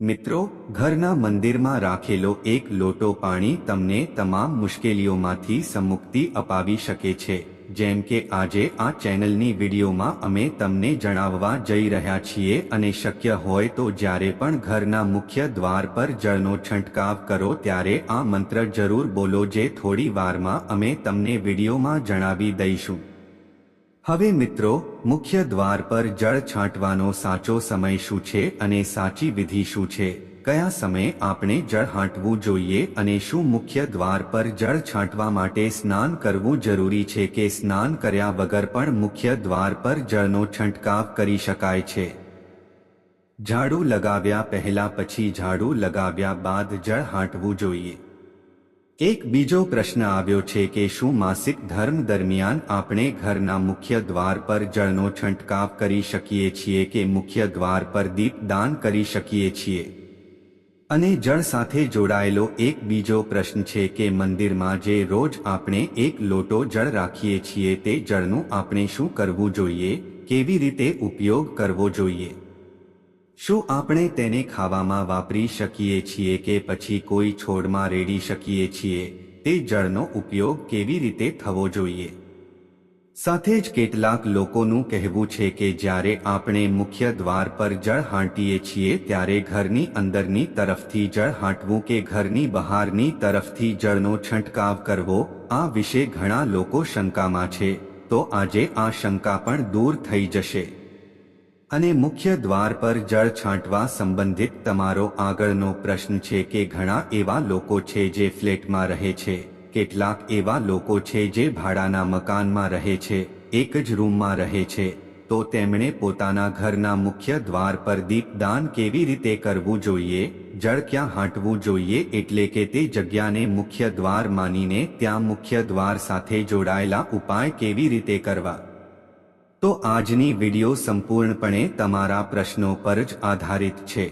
મિત્રો, ઘરના મંદિરમાં રાખેલો એક લોટો પાણી તમને તમામ મુશ્કેલીઓમાંથી સમુક્તિ અપાવી શકે છે. જેમ કે, આજે આ ચેનલની વિડીયોમાં અમે તમને જણાવવા જઈ રહ્યા છીએ અને શક્ય હોય તો જ્યારે પણ ઘરના મુખ્ય દ્વાર પર જળનો છંટકાવ કરો ત્યારે આ મંત્ર જરૂર બોલો જે થોડી વારમાં અમે તમને વિડીયોમાં જણાવી દઈશું. હવે મિત્રો, મુખ્ય દ્વાર પર જળ છાંટવાનો સાચો સમય શું છે અને સાચી વિધિ શું છે? કયા સમયે આપણે જળ હાંટવું જોઈએ અને શું મુખ્ય દ્વાર પર જળ છાંટવા માટે સ્નાન કરવું જરૂરી છે કે સ્નાન કર્યા વગર પણ મુખ્ય દ્વાર પર જળનો છંટકાવ કરી શકાય છે? ઝાડુ લગાવ્યા પહેલા પછી ઝાડુ લગાવ્યા બાદ જળ હાંટવું જોઈએ. એક બીજો પ્રશ્ન આવ્યો છે કે શું માસિક ધર્મ દરમિયાન આપણે ઘરના મુખ્ય દ્વાર પર જળનો છંટકાવ કરી શકીએ છીએ કે મુખ્ય દ્વાર પર દીપ દાન કરી શકીએ છીએ? અને જળ સાથે જોડાયેલો એક બીજો પ્રશ્ન છે કે મંદિરમાં જે રોજ આપણે એક લોટો જળ રાખીએ છીએ તે જળનું આપણે શું કરવું જોઈએ? કેવી રીતે ઉપયોગ કરવો જોઈએ? શું આપણે તેને ખાવામાં વાપરી શકીએ છીએ કે પછી કોઈ છોડમાં રેડી શકીએ છીએ? તે જળનો ઉપયોગ કેવી રીતે થવો જોઈએ? સાથે જ કેટલાક લોકોનું કહેવું છે કે જ્યારે આપણે મુખ્ય દ્વાર પર જળ હાંટીએ છીએ ત્યારે ઘરની અંદરની તરફથી જળ હાંટવું કે ઘરની બહારની તરફથી જળનો છંટકાવ કરવો, આ વિશે ઘણા લોકો શંકામાં છે. તો આજે આ શંકા પણ દૂર થઈ જશે. અને મુખ્ય દ્વાર પર જળ છાંટવા સંબંધિત તમારો આગળનો પ્રશ્ન છે કે ઘણા એવા લોકો છે જે ફ્લેટમાં રહે છે, કેટલાક એવા લોકો છે જે ભાડાના મકાનમાં રહે છે, એક જ રૂમમાં રહે છે, તો તેમણે પોતાના ઘરના મુખ્ય દ્વાર પર દીપદાન કેવી રીતે કરવું જોઈએ, જળ ક્યાં હાંટવું જોઈએ એટલે કે તે જગ્યાને મુખ્ય દ્વાર માનીને ત્યાં મુખ્ય દ્વાર સાથે જોડાયેલા ઉપાય કેવી રીતે કરવા? તો આજની વિડિયો સંપૂર્ણપણે તમારા પ્રશ્નો પર જ આધારિત છે.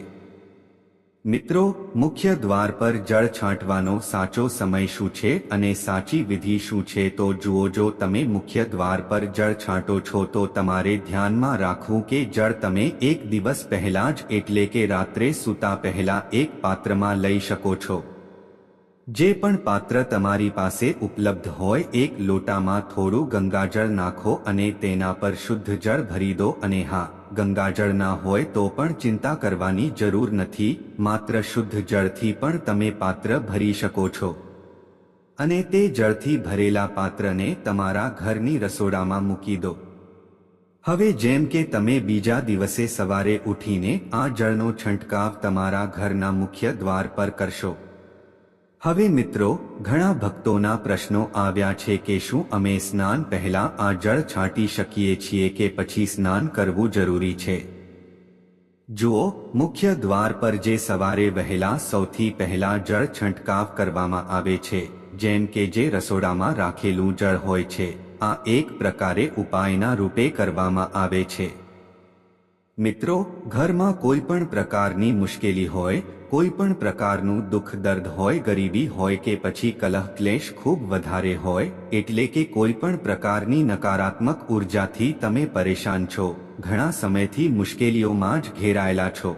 મિત્રો, મુખ્ય દ્વાર પર જળ છાંટવાનો સાચો સમય શું છે અને સાચી વિધિ શું છે તો જુઓ, જો તમે મુખ્ય દ્વાર પર જળ છાંટો છો તો તમારે ધ્યાનમાં રાખવું કે જળ તમે એક દિવસ પહેલા જ એટલે કે રાત્રે સૂતા પહેલા એક પાત્રમાં લઈ શકો છો. જે પણ પાત્ર તમારી પાસે ઉપલબ્ધ હોય, એક લોટામાં થોડું ગંગાજળ નાખો અને તેના પર શુદ્ધ જળ ભરી દો અને હા, ગંગાજળ ના હોય તો પણ ચિંતા કરવાની જરૂર નથી, માત્ર શુદ્ધ જળથી પણ તમે પાત્ર ભરી શકો છો. અને તે જળથી ભરેલા પાત્રને તમારા ઘરની રસોડામાં મૂકી દો. હવે જેમ કે તમે બીજા દિવસે સવારે ઉઠીને આ જળનો છંટકાવ તમારા ઘરના મુખ્ય દ્વાર પર કરશો. હવે મિત્રો, ઘણા ભક્તોના પ્રશ્નો આવ્યા છે કે શું અમે સ્નાન પહેલા આ જળ છાંટી શકીએ છીએ કે પછી સ્નાન કરવું જરૂરી છે? જુઓ, મુખ્ય દ્વાર પર જે સવારે વહેલા સૌથી પહેલા જળ છંટકાવ કરવામાં આવે છે, જેમ કે જે રસોડામાં રાખેલું જળ હોય છે, આ એક પ્રકારે ઉપાયના રૂપે કરવામાં આવે છે. મિત્રો, ઘરમાં કોઈ પણ પ્રકારની મુશ્કેલી હોય કોઈ પણ પ્રકારનું દુઃખ દર્દ હોય, ગરીબી હોય કે પછી કલહ ક્લેશ ખૂબ વધારે હોય, એટલે કે કોઈ પણ પ્રકારની નકારાત્મક ઉર્જાથી તમે પરેશાન છો, ઘણા સમયથી મુશ્કેલીઓમાં જ ઘેરાયેલા છો.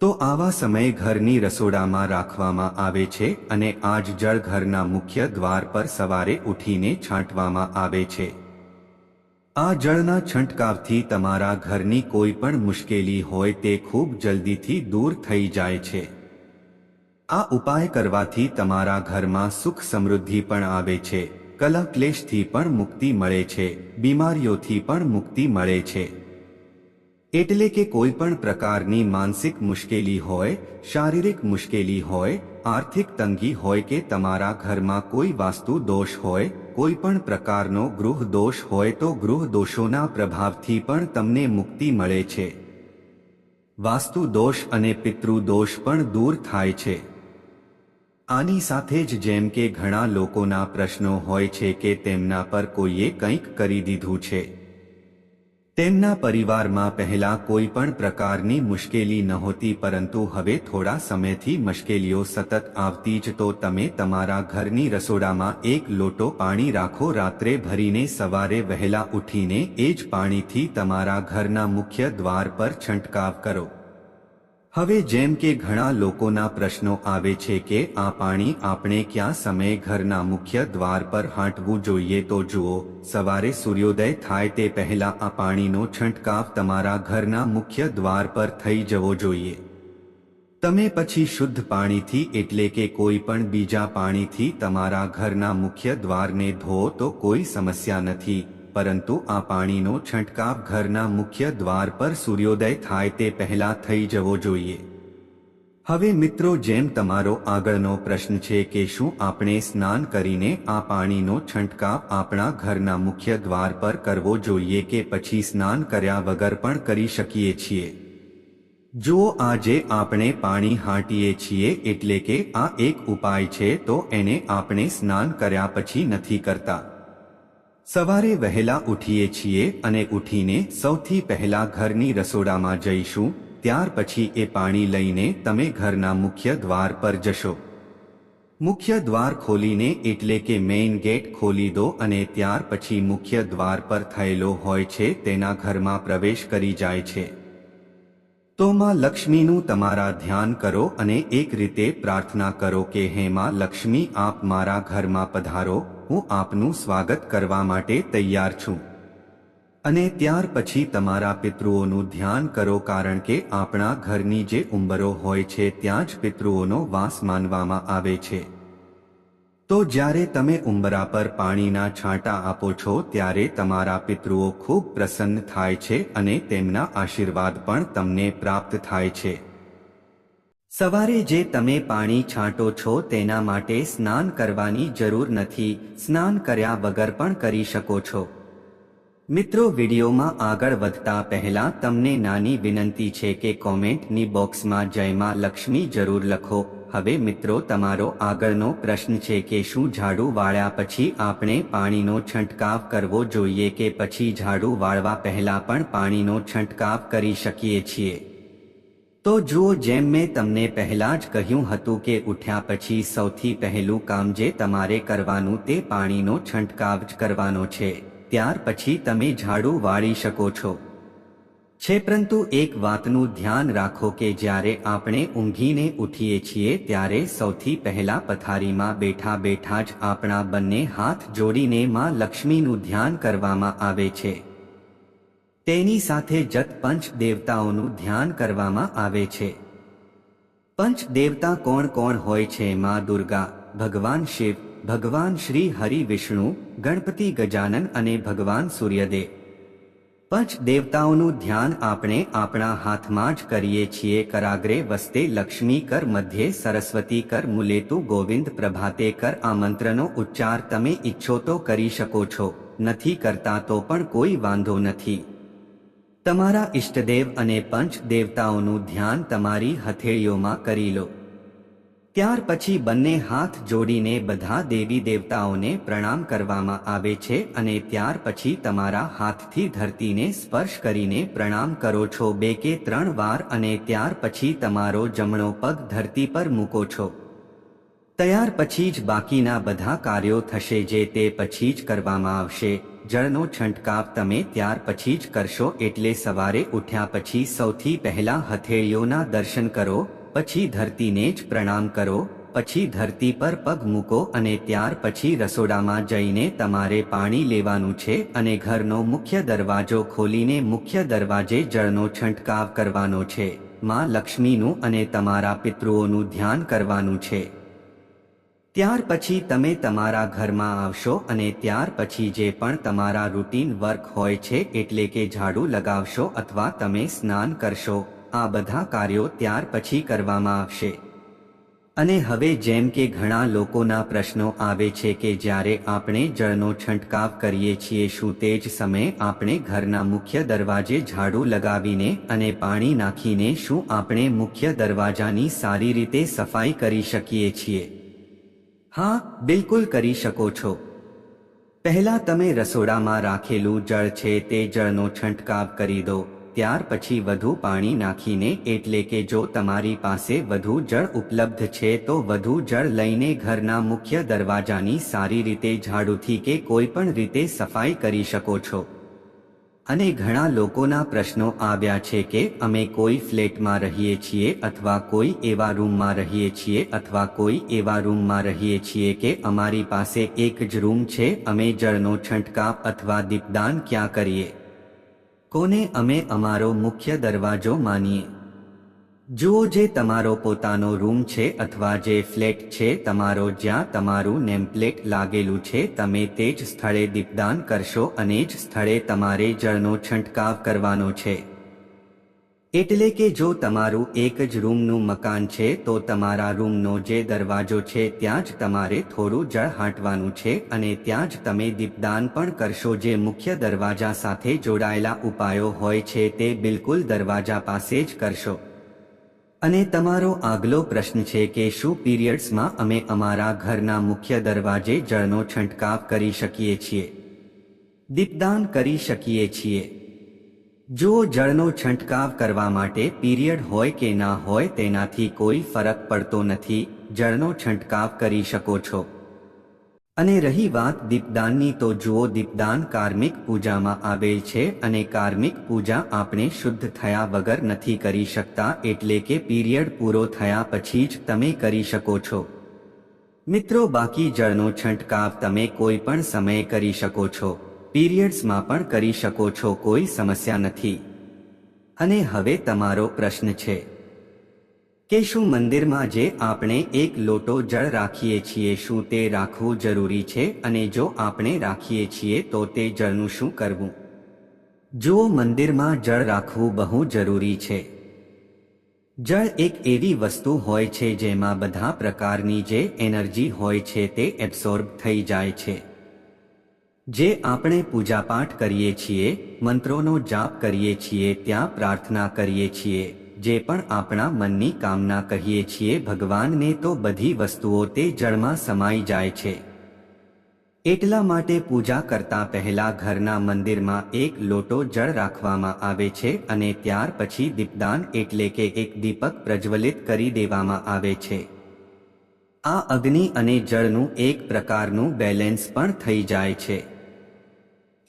તો આવા સમયે ઘરની રસોડામાં રાખવામાં આવે છે અને આજ જળ ઘરના મુખ્ય દ્વાર પર સવારે ઉઠીને છાંટવામાં આવે છે. આ જળના છંટકાવથી તમારા ઘરની કોઈ પણ મુશ્કેલી હોય તે ખૂબ જલ્દીથી દૂર થઈ જાય છે. આ ઉપાય કરવાથી તમારા ઘરમાં સુખ સમૃદ્ધિ પણ આવે છે કલા ક્લેશથી પણ મુક્તિ મળે છે, બીમારીઓથી પણ મુક્તિ મળે છે. એટલે કે કોઈ પણ પ્રકારની માનસિક મુશ્કેલી હોય, શારીરિક મુશ્કેલી હોય આર્થિક તંગી હોય કે તમારા ઘરમાં કોઈ વાસ્તુ દોષ હોય, કોઈ પણ પ્રકારનો ગૃહ દોષ હોય તો ગૃહ દોષોના પ્રભાવથી પણ તમને મુક્તિ મળે છે. વાસ્તુ દોષ અને પિતૃ દોષ પણ દૂર થાય છે. આની સાથે જ જેમ કે ઘણા લોકોના પ્રશ્નો હોય છે કે તેમના પર કોઈએ કંઈક કરી દીધું છે. તેમના પરિવારમાં પહેલા કોઈ પણ પ્રકારની મુશ્કેલી નહોતી પરંતુ હવે થોડા સમયથી મુશ્કેલીઓ સતત આવતી જ તો તમે તમારા ઘરની રસોડામાં એક લોટો પાણી રાખો, રાત્રે ભરીને સવારે વહેલા ઉઠીને એ જ પાણીથી તમારા ઘરના મુખ્ય દ્વાર પર છંટકાવ કરો. હવે જેમ કે ઘણા લોકોના પ્રશ્નો આવે છે કે, આ પાણી આપણે ક્યાં સમયે ઘરના મુખ્ય દ્વાર પર હાંટવું જોઈએ? તો જુઓ, સવારે સૂર્યોદય થાય તે પહેલા આ પાણીનો છંટકાવ તમારા ઘરના મુખ્ય દ્વાર પર થઈ જવો જોઈએ. તમે પછી શુદ્ધ પાણીથી, એટલે કે કોઈ પણ બીજા પાણીથી તમારા ઘરના મુખ્ય દ્વારને ધોવો તો કોઈ સમસ્યા નથી. પરંતુ આ પાણીનો છંટકાવ ઘરના મુખ્ય દ્વાર પર સૂર્યોદય થાય તે પહેલા થઈ જવો જોઈએ. હવે મિત્રો જેમ તમારો આગળનો પ્રશ્ન છે કે શું આપણે સ્નાન કરીને આ પાણીનો છંટકાવ આપણા ઘરના મુખ્ય દ્વાર પર કરવો જોઈએ કે પછી સ્નાન કર્યા વગર પણ કરી શકીએ છીએ? જો આજે આપણે પાણી હાંટીએ છીએ એટલે કે આ એક ઉપાય છે તો એને આપણે સ્નાન કર્યા પછી નથી કરતા. સવારે વહેલા ઉઠીએ છીએ અને ઉઠીને સૌથી પહેલા ઘરની રસોડામાં જઈશું, ત્યાર પછી એ પાણી લઈને તમે ઘરના મુખ્ય દ્વાર પર જશો. મુખ્ય દ્વાર ખોલીને એટલે કે મેઇન ગેટ ખોલી દો અને ત્યાર પછી મુખ્ય દ્વાર પર થયેલો હોય છે તેના ઘરમાં પ્રવેશ કરી જાય છે. તો માં લક્ષ્મીનું તમારા ધ્યાન કરો અને એક રીતે પ્રાર્થના કરો કે, હે માં લક્ષ્મી, આપ મારા ઘરમાં પધારો હું આપનું સ્વાગત કરવા માટે તૈયાર છું. અને ત્યાર પછી તમારા પિતૃઓનું ધ્યાન કરો કારણ કે આપણા ઘરની જે ઉંબરો હોય છે ત્યાં જ પિતૃઓનો વાસ માનવામાં આવે છે. તો જ્યારે તમે ઉંબરા પર પાણીના છાંટા આપો છો ત્યારે તમારા પિતૃઓ ખૂબ પ્રસન્ન થાય છે અને તેમના આશીર્વાદ પણ તમને પ્રાપ્ત થાય છે. સવારે જે તમે પાણી છાંટો છો તેના માટે સ્નાન કરવાની જરૂર નથી, સ્નાન કર્યા વગર પણ કરી શકો છો. મિત્રો, વિડીયોમાં આગળ વધતા પહેલા તમને નાની વિનંતી છે કે કોમેન્ટની બોક્સમાં જયમાં લક્ષ્મી જરૂર લખો. હવે મિત્રો, તમારો આગળનો પ્રશ્ન છે કે શું ઝાડુ વાળ્યા પછી આપણે પાણીનો છંટકાવ કરવો જોઈએ કે પછી ઝાડુ વાળવા પહેલા પણ પાણીનો છંટકાવ કરી શકીએ છીએ? તો જુઓ જેમ મેં તમને પહેલા જ કહ્યું હતું કે ઉઠ્યા પછી સૌથી પહેલું કામ જે તમારે કરવાનું તે પાણીનો છંટકાવ જ કરવાનો છે, ત્યાર પછી તમે ઝાડુ વાળી શકો છો. છે પરંતુ એક વાતનું ધ્યાન રાખો કે જ્યારે આપણે ઊંઘીને ઉઠીએ છીએ ત્યારે સૌથી પહેલા પથારીમાં બેઠા બેઠા જ આપણા બંને હાથ જોડીને માં લક્ષ્મીનું ધ્યાન કરવામાં આવે છે. તેની સાથે જત પંચ દેવતાઓનું ધ્યાન કરવામાં આવે છે. પંચ દેવતા કોણ કોણ હોય છે? માં દુર્ગા, ભગવાન શિવ, ભગવાન શ્રી હરિ વિષ્ણુ, ગણપતિ ગજાનન અને ભગવાન સૂર્યદેવ. પંચ દેવતાઓનું ધ્યાન આપણે આપણા હાથમાં જ કરીએ છીએ. કરાગ્રે વસ્તે લક્ષ્મી કર મધ્યે સરસ્વતી કર મુલેતુ ગોવિંદ પ્રભાતે કર. આ મંત્રનો ઉચ્ચાર તમે ઈચ્છો તો કરી શકો છો. નથી કરતા તો પણ કોઈ વાંધો નથી. તમારા ઇષ્ટદેવ અને પંચ દેવતાઓનું ધ્યાન તમારી હથેળીઓમાં કરી લો. ત્યાર પછી બંને હાથ જોડીને બધા દેવી દેવતાઓને પ્રણામ કરવામાં આવે છે અને ત્યાર પછી તમારા હાથથી ધરતીને સ્પર્શ કરીને પ્રણામ કરો છો. બે કે ત્રણ વાર અને ત્યાર પછી તમારો જમણો પગ ધરતી પર મૂકો છો. ત્યાર પછી જ બાકીના બધા કાર્યો થશે જે તે પછી જ કરવામાં આવશે. જળનો છંટકાવ તમે ત્યાર પછી જ કરશો એટલે સવારે ઉઠ્યા પછી સૌથી પહેલા હથેળીઓના દર્શન કરો, પછી ધરતીને જ પ્રણામ કરો, પછી ધરતી પર પગ મૂકો અને ત્યાર પછી રસોડામાં જઈને તમારે પાણી લેવાનું છે અને ઘરનો મુખ્ય દરવાજો ખોલીને મુખ્ય દરવાજે જળનો છંટકાવ કરવાનો છે. માં લક્ષ્મીનું અને તમારા પિતૃઓનું ધ્યાન કરવાનું છે. ત્યાર પછી તમે તમારા ઘરમાં આવશો અને ત્યાર પછી જે પણ તમારા રૂટીન વર્ક હોય છે, એટલે કે ઝાડુ લગાવશો અથવા તમે સ્નાન કરશો, આ બધા કાર્યો ત્યાર પછી કરવામાં આવશે. અને હવે જેમ કે ઘણા લોકોના પ્રશ્નો આવે છે કે જ્યારે આપણે જળનો છંટકાવ કરીએ છીએ, શું તે જ સમયે આપણે ઘરના મુખ્ય દરવાજે ઝાડુ લગાવીને અને પાણી નાખીને શું આપણે મુખ્ય દરવાજાની સારી રીતે સફાઈ કરી શકીએ છીએ? હા, બિલકુલ કરી શકો છો. પહેલા તમે રસોડામાં રાખેલું જળ છે તે જળનો છંટકાવ કરી દો, ત્યાર પછી વધુ પાણી નાખીને, એટલે કે જો તમારી પાસે વધુ જળ ઉપલબ્ધ છે તો વધુ જળ લઈને ઘરના મુખ્ય દરવાજાની સારી રીતે ઝાડુથી કે કોઈ પણ રીતે સફાઈ કરી શકો છો. અને ઘણા લોકોના પ્રશ્નો આવ્યા છે કે અમે કોઈ ફ્લેટમાં રહીએ છીએ અથવા કોઈ એવા રૂમમાં રહીએ છીએ અથવા કોઈ એવા રૂમમાં રહીએ છીએ કે અમારી પાસે એક જ રૂમ છે, અમે જળનો છંટકાવ અથવા દીપદાન ક્યાં કરીએ? કોને અમે અમારો મુખ્ય દરવાજો માનીએ? જુઓ જે તમારો પોતાનો રૂમ છે અથવા જે ફ્લેટ છે તમારો જ્યાં તમારું નેમપ્લેટ લાગેલું છે, તમે તે જ સ્થળે દીપદાન કરશો અને જ સ્થળે તમારે જળનો છંટકાવ કરવાનો છે. એટલે કે જો તમારું એક જ રૂમનું મકાન છે, તો તમારા રૂમનો જે દરવાજો છે, ત્યાં જ તમારે થોડું જળ હાંટવાનું છે અને ત્યાં જ તમે દીપદાન પણ કરશો. જે મુખ્ય દરવાજા સાથે જોડાયેલા ઉપાયો હોય છે, તે બિલકુલ દરવાજા પાસે જ કરશો. અને તમારો આગલો પ્રશ્ન છે કે શું પીરિયડ્સમાં અમે અમારા ઘરના મુખ્ય દરવાજે જળનો છંટકાવ કરી શકીએ છીએ? દીપદાન કરી શકીએ છીએ. જો જળનો છંટકાવ કરવા માટે પીરિયડ હોય કે ના હોય તેનાથી કોઈ ફરક પડતો નથી. જળનો છંટકાવ કરી શકો છો. અને રહી વાત દીપદાનની તો જુઓ દીપદાન કાર્મિક પૂજામાં આવેલ છે અને કાર્મિક પૂજા આપણે શુદ્ધ થયા વગર નથી કરી શકતા એટલે કે પીરિયડ પૂરો થયા પછી જ તમે કરી શકો છો. મિત્રો બાકી જળનો છંટકાવ તમે કોઈ પણ સમયે કરી શકો છો. પીરિયડ્સમાં પણ કરી શકો છો કોઈ સમસ્યા નથી. અને હવે તમારો પ્રશ્ન છે. કે શું મંદિરમાં જે આપણે એક લોટો જળ રાખીએ છીએ, શું તે રાખવું જરૂરી છે? અને જો આપણે રાખીએ છીએ, તો તે જળનું શું કરવું? જો મંદિરમાં જળ રાખવું બહુ જરૂરી છે. જળ એક એવી વસ્તુ હોય છે જેમાં બધા પ્રકારની જે એનર્જી હોય છે તે એબ્સોર્બ થઈ જાય છે. જે આપણે પૂજાપાઠ કરીએ છીએ, મંત્રોનો જાપ કરીએ છીએ, ત્યાં પ્રાર્થના કરીએ છીએ. જે પણ આપણા મનની કામના કહીએ છીએ, ભગવાનને તો બધી વસ્તુઓ તે જળમાં સમાઈ જાય છે. એટલા માટે પૂજા કરતા પહેલા ઘરના મંદિરમાં એક લોટો જળ રાખવામાં આવે છે અને ત્યાર પછી દીપદાન એટલે કે એક દીપક પ્રજ્વલિત કરી દેવામાં આવે છે. આ અગ્નિ અને જળનું એક પ્રકારનું બેલેન્સ પણ થઈ જાય છે.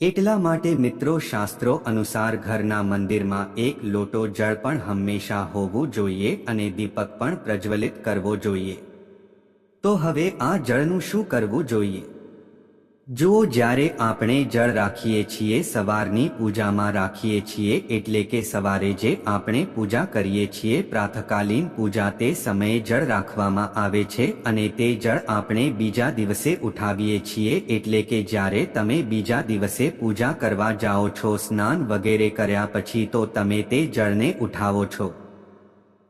એટલા માટે મિત્રો શાસ્ત્રો અનુસાર ઘરના મંદિરમાં એક લોટો જળ પણ હંમેશા હોવું જોઈએ અને દીપક પણ પ્રજ્વલિત કરવો જોઈએ. તો હવે આ જળનું શું કરવું જોઈએ? જુઓ જ્યારે આપણે જળ રાખીએ છીએ, સવારની પૂજામાં રાખીએ છીએ, એટલે કે સવારે જે આપણે પૂજા કરીએ છીએ, પ્રાતકાલીન પૂજા તે સમયે જળ રાખવામાં આવે છે અને તે જળ આપણે બીજા દિવસે ઉઠાવીએ છીએ, એટલે કે જ્યારે તમે બીજા દિવસે પૂજા કરવા જાઓ છો, સ્નાન વગેરે કર્યા પછી તો તમે તે જળને ઉઠાવો છો.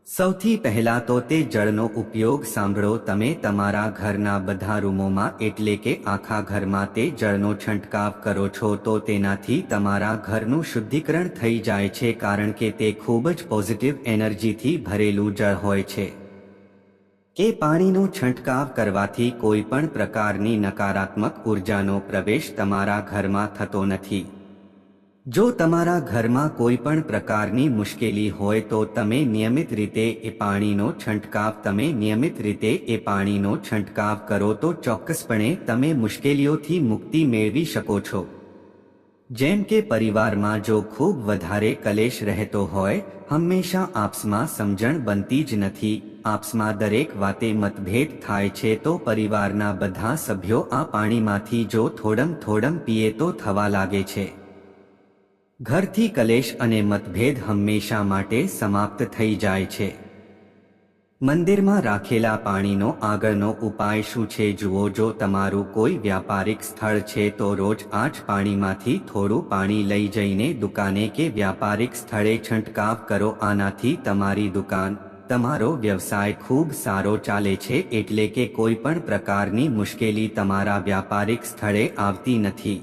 સૌથી પહેલા તો તે જળનો ઉપયોગ સાંભળો, તમે તમારા ઘરના બધા રૂમોમાં, એટલે કે આખા ઘરમાં તે જળનો છંટકાવ કરો છો, તો તેનાથી તમારા ઘરનું શુદ્ધિકરણ થઈ જાય છે, કારણ કે તે ખૂબ જ પોઝિટિવ એનર્જીથી ભરેલું જળ હોય છે. એ પાણીનો છંટકાવ કરવાથી કોઈ પણ પ્રકારની નકારાત્મક ઉર્જાનો પ્રવેશ તમારા ઘરમાં થતો નથી. જો તમારા ઘરમાં કોઈ પણ પ્રકારની મુશ્કેલી હોય તો તમે નિયમિત રીતે એ પાણીનો છંટકાવ, તમે નિયમિત રીતે એ પાણીનો છંટકાવ કરો તો ચોક્કસપણે તમે મુશ્કેલીઓથી મુક્તિ મેળવી શકો છો. જેમ કે પરિવારમાં જો ખૂબ વધારે કલેશ રહેતો હોય, હંમેશા આપસમાં સમજણ બનતી જ નથી. આપસમાં દરેક વાતે મતભેદ થાય છે તો પરિવારના બધા સભ્યો આ પાણીમાંથી જો થોડમ થોડમ પીએ તો થવા લાગે છે. ઘરથી કલેશ અને મતભેદ હંમેશા માટે સમાપ્ત થઈ જાય છે. મંદિરમાં રાખેલા પાણીનો આગળનો ઉપાય શું છે જુઓ, જો તમારું કોઈ વ્યાપારિક સ્થળ છે તો રોજ આઠ પાણીમાંથી થોડું પાણી લઈ જઈને દુકાને કે વ્યાપારિક સ્થળે છંટકાવ કરો. આનાથી તમારી દુકાન, તમારો વ્યવસાય ખૂબ સારો ચાલે છે એટલે કે કોઈ પણ પ્રકારની મુશ્કેલી તમારા વ્યાપારિક સ્થળે આવતી નથી.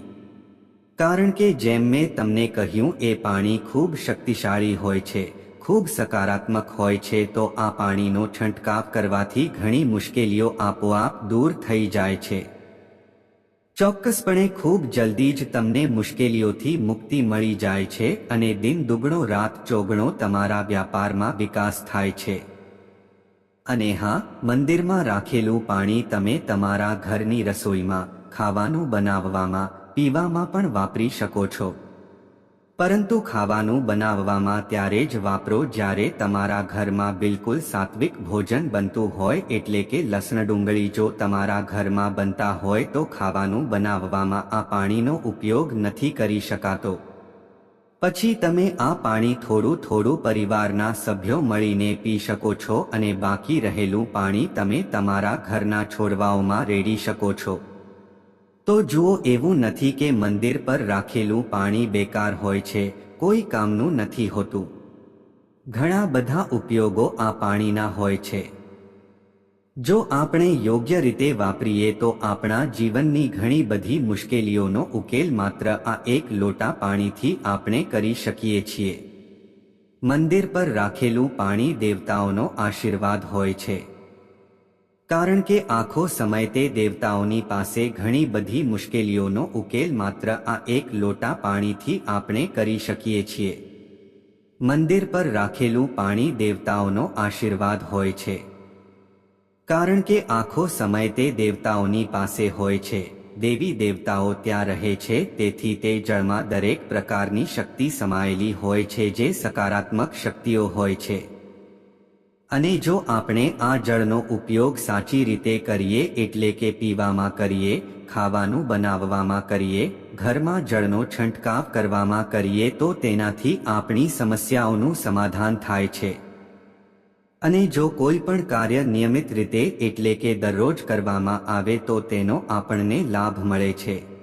કારણ કે જેમ મેં તમને કહ્યું, એ પાણી ખૂબ શક્તિશાળી હોય છે, ખૂબ સકારાત્મક હોય છે, તો આ પાણીનો છંટકાવ કરવાથી ઘણી મુશ્કેલીઓ આપોઆપ દૂર થઈ જાય છે. ચોક્કસપણે ખૂબ જલ્દી જ તમને મુશ્કેલીઓથી મુક્તિ મળી જાય છે અને દિન દુગણો, રાત ચોગણો તમારા વ્યાપારમાં વિકાસ થાય છે. અને હા, મંદિરમાં રાખેલું પાણી તમે તમારા ઘરની રસોઈમાં, ખાવાનું બનાવવામાં પીવામાં પણ વાપરી શકો છો. પરંતુ ખાવાનું બનાવવામાં ત્યારે જ વાપરો જ્યારે તમારા ઘરમાં બિલકુલ સાત્વિક ભોજન બનતું હોય એટલે કે લસણ ડુંગળી જો તમારા ઘરમાં બનતા હોય તો ખાવાનું બનાવવામાં આ પાણીનો ઉપયોગ નથી કરી શકાતો. પછી તમે આ પાણી થોડું થોડું પરિવારના સભ્યો મળીને પી શકો છો અને બાકી રહેલું પાણી તમે તમારા ઘરના છોડવાઓમાં રેડી શકો છો. તો જુઓ, એવું નથી કે મંદિર પર રાખેલું પાણી બેકાર હોય છે, કોઈ કામનું નથી હોતું. ઘણા બધા ઉપયોગો આ પાણીના હોય છે. જો આપણે યોગ્ય રીતે વાપરીએ તો આપણા જીવનની ઘણી બધી મુશ્કેલીઓનો ઉકેલ માત્ર આ એક લોટા પાણીથી આપણે કરી શકીએ છીએ. મંદિર પર રાખેલું પાણી દેવતાઓનો આશીર્વાદ હોય છે. કારણ કે આખો સમય તે દેવતાઓની પાસે ઘણી બધી મુશ્કેલીઓનો ઉકેલ માત્ર આ એક લોટા પાણીથી આપણે કરી શકીએ છીએ. મંદિર પર રાખેલું પાણી દેવતાઓનો આશીર્વાદ હોય છે. કારણ કે આખો સમય તે દેવતાઓની પાસે હોય છે, દેવી દેવતાઓ ત્યાં રહે છે, તેથી તે જળમાં દરેક પ્રકારની શક્તિ સમાયેલી હોય છે જે સકારાત્મક શક્તિઓ હોય છે. અને જો આપણે આ જળનો ઉપયોગ સાચી રીતે કરીએ એટલે કે પીવામાં કરીએ, ખાવાનું બનાવવામાં કરીએ, ઘરમાં જળનો છંટકાવ કરવામાં કરીએ તો તેનાથી આપણી સમસ્યાઓનું સમાધાન થાય છે. અને જો કોઈ પણ કાર્ય નિયમિત રીતે એટલે કે દરરોજ કરવામાં આવે તો તેનો આપણને લાભ મળે છે.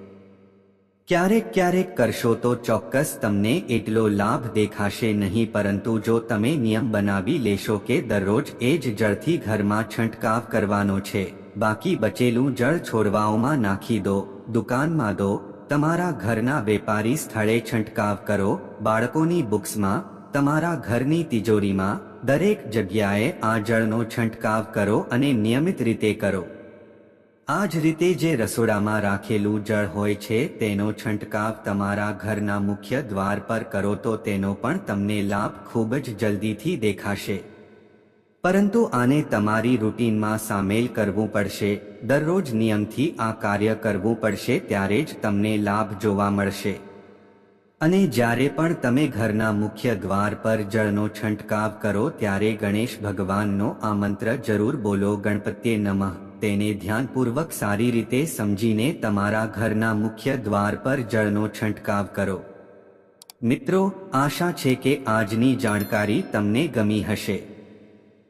ક્યારેક ક્યારેક કરશો તો ચોક્કસ તમને એટલો લાભ દેખાશે નહીં, પરંતુ જો તમે નિયમ બનાવી લેશો કે દરરોજ એ જ જળથી ઘરમાં છંટકાવ કરવાનો છે, બાકી બચેલું જળ છોડવાઓમાં નાખી દો, દુકાનમાં દો, તમારા ઘરના વેપારી સ્થળે છંટકાવ કરો, બાળકોની બુક્સમાં, તમારા ઘરની તિજોરીમાં, દરેક જગ્યાએ આ જળનો છંટકાવ કરો અને નિયમિત રીતે કરો. આ જ રીતે જે રસોડામાં રાખેલું જળ હોય છે, તેનો છંટકાવ તમારા ઘરના મુખ્ય દ્વાર પર કરો તો તેનો પણ તમને લાભ ખૂબ જ જલ્દીથી દેખાશે. પરંતુ આને તમારી રૂટીનમાં સામેલ કરવું પડશે. દરરોજ નિયમથી આ કાર્ય કરવું પડશે, ત્યારે જ તમને લાભ જોવા મળશે. અને જ્યારે પણ તમે ઘરના મુખ્ય દ્વાર પર જળનો છંટકાવ કરો, ત્યારે ગણેશ ભગવાનનો આ મંત્ર જરૂર બોલો. ગણપતિએ નમઃ. તેને ધ્યાનપૂર્વક સારી રીતે સમજીને તમારા ઘરના મુખ્ય દ્વાર પર જળનો છંટકાવ કરો. મિત્રો, આશા છે કે આજની જાણકારી તમને ગમી હશે.